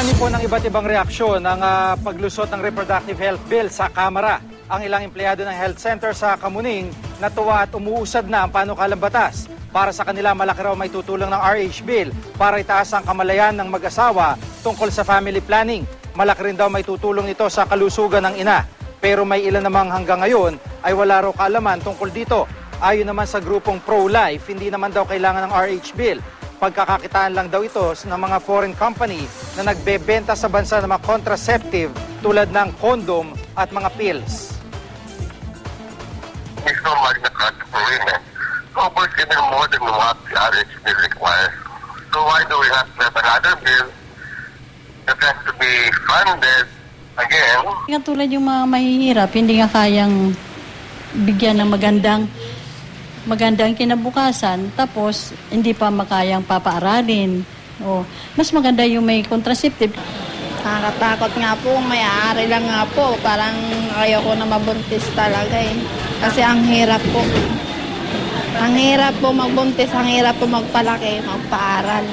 Ani po ng iba't ibang reaksyon ng ah, paglusot ng reproductive health bill sa Kamara. Ang ilang empleyado ng health center sa Kamuning natuwa at umuusad na ang panukalang batas. Para sa kanila, malaki raw may tutulong ng RH bill para itaas ang kamalayan ng mag-asawa tungkol sa family planning. Malaki rin daw may tutulong nito sa kalusugan ng ina. Pero may ilan namang hanggang ngayon ay wala raw kaalaman tungkol dito. Ayon naman sa grupong pro-life, hindi naman daw kailangan ng RH bill. Pagkakakitaan lang daw ito ng mga foreign company na nagbebenta sa bansa ng mga contraceptive tulad ng condom at mga pills. There's no Magna Carta for women. So we're getting more than what the RH bill requires. So why do we have to have another bill that has to be funded again? Katulad yung mga mahihirap, hindi nga kayang bigyan ng magandang magandang kinabukasan, tapos hindi pa makayang papaaralin. O, mas maganda yung may contraceptive. Nakakatakot nga po, may-ari lang nga po. Parang ayoko na mabuntis talaga eh. Kasi ang hirap po. Ang hirap po magbuntis, ang hirap po magpalaki, magpaaral.